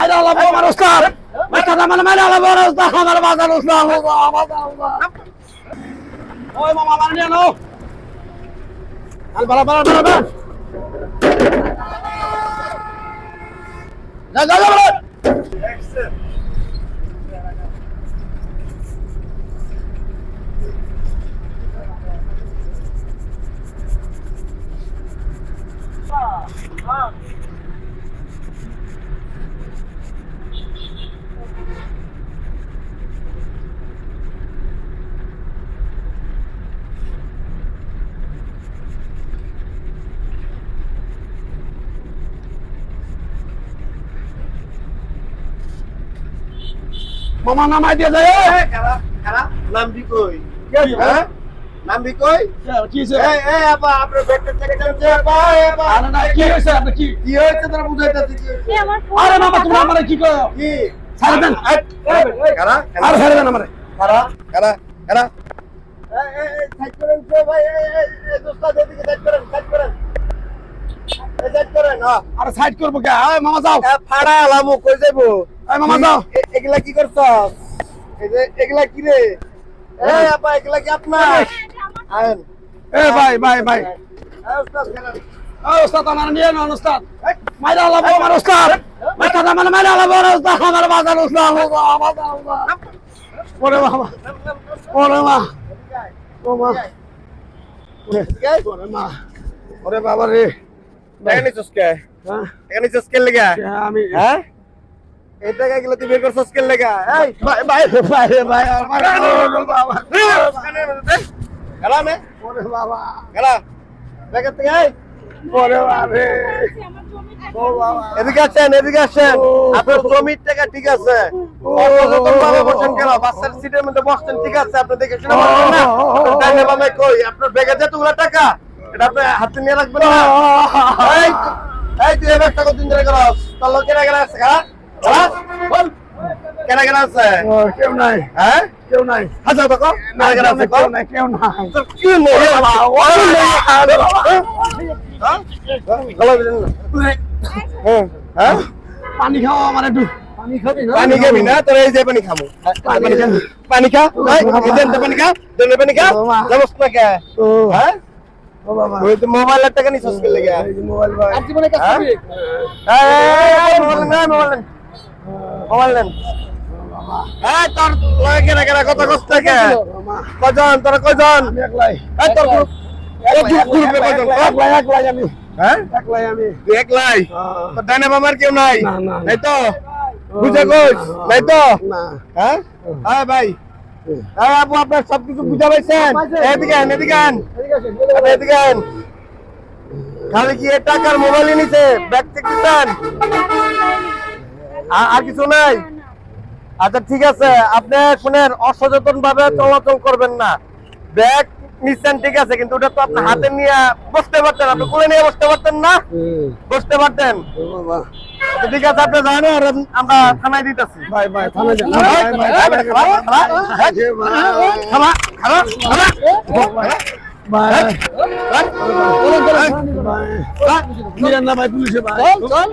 আরে আল্লাহ বাবা আমার উস্তাদ উস্তাদ আমার মেরে আল্লাহ বড় উস্তাদ আমার বাজার উস্তাদ ওই মামা আমার নিয়ে নাও আল বালা বালা বালা বালা যা যা যা বালা মামা নামাই দিয়ে যায় নামবি কই? হ্যাঁ? নামবি কই? কি এই এই আপা আপনার ব্যাগটা চেক করতে আপা আপা। আরে না কি আপনি কি? কি তোরা বুঝাইতাছি কি হয়েছে? এ আমার ফোন আরে মামা তুমি আমারে কি করো কি? ছাড়ে দেন। কারা আর ছেড়ে দেন আমারে কারা কারা কারা এই এই এই সাইড করেন তো ভাই? এই এই দোস্তা এদিকে সাইড করেন সাইড করেন। সাইড করেন আরে সাইড করব কে? আয় মামা যাও। ফাড়া আলামু কই যাইবো? আয় মামা এ- এগুলা কি করছস? এই যে এগুলা কি রে? এই আপা এগুলা কি আপনার? আয়েন। এ ভাই ভাই ভাই। এই উস্তাদ খেলেন ও উস্তাদ আমার নিয়ে নাও উস্তাদ মাইরা আল্লাহ বাবা আমার মেরে আল্লাহ বড় আমার বাজার উস্তাদ ওরে বাবা ওরে মা। ও মা। ওরে ওরে মা। ওরে বাবা রে। এখানে চসকে হ্যাঁ? এখানে চসকে লেগা? আমি? হ্যাঁ? এই টাকা গুলো তুই বের করছস কে লেগা? এই ভাই ভাই ভাই ভাই বাবা। গেলা মে ওরে বাবা। গেলা। ব্যাগের থেকে এই। ওরে বাবা রে আমার জমি ও বাবা। এদিকে আসেন এদিকে আসেন। আপনার জমির টাকা ঠিক আছে। ও। অসচেতন ভাবে বসেন কেন বাচ্চার সিটের মধ্যে বসছেন ঠিক আছে? আপনি দেখে শুনে বসছেন না? বামে কই? আপনার ব্যাগে যতগুলো টাকা এটা আপনি হাতে নিয়ে রাখবেন না? এই এই তুই এবার টাকা দিন ধরে করস? তোর লোক কেনা কেনা আছে হ্যাঁ? কেনা কেনা আছে? কেউ নাই। হ্যাঁ? কেউ নাই। হাজার টাকা না কেনা কেনা আছে কেউ নাই কেউ নাই। কি নেই বাবা ওই নেই আরে বাবা। হ্যাঁ? গলা দিলেন হ্যাঁ। হ্যাঁ? পানি খাওয়া আমার একটু। পানি খাবি না? পানি খাবি না তোর এই যে পানি খামু পানি খা। পানি খা। দেন খা। যাবস না কে? হ্যাঁ? ওই তো মোবাইলের টাকা নিছস কে লাগা? মোবাইল ভাই। আর জীবনে কাজ হ্যাঁ? করবি? এই মোবাইল না মোবাইল মোবাইল নেন এই তোর লাগে কেনা কেনা কত কষ্ট কে মামা কজন তোর কজন একলাই। এই তোর ভাই। হ্যাঁ আপু আপনার সবকিছু বুঝা পাইছেন? এদিকে আন এদিকে আন। এদিকে আন। খালি কি টাকার মোবাইলই নিছে? ব্যাগ দিতেন আর কিছু নাই আচ্ছা ঠিক আছে আপনি শুনেন অসচেতন ভাবে চলাচল করবেন না ব্যাগ নিচ্ছেন ঠিক আছে কিন্তু ওটা তো আপনি হাতে নিয়ে বসতে পারতেন আপনি কোলে নিয়ে বসতে পারতেন না বসতে পারতেন আচ্ছা, ঠিক আছে আপনি জানেন আর আমরা থানায় দিতেছি ভাই ভাই থানা যান ভাই, ভাই ভাই, ভাই ভাই, ভাই, ভাই, ভাই খালা খালা খালা ভাই ভাই ভাই ভাই ভাই ভাই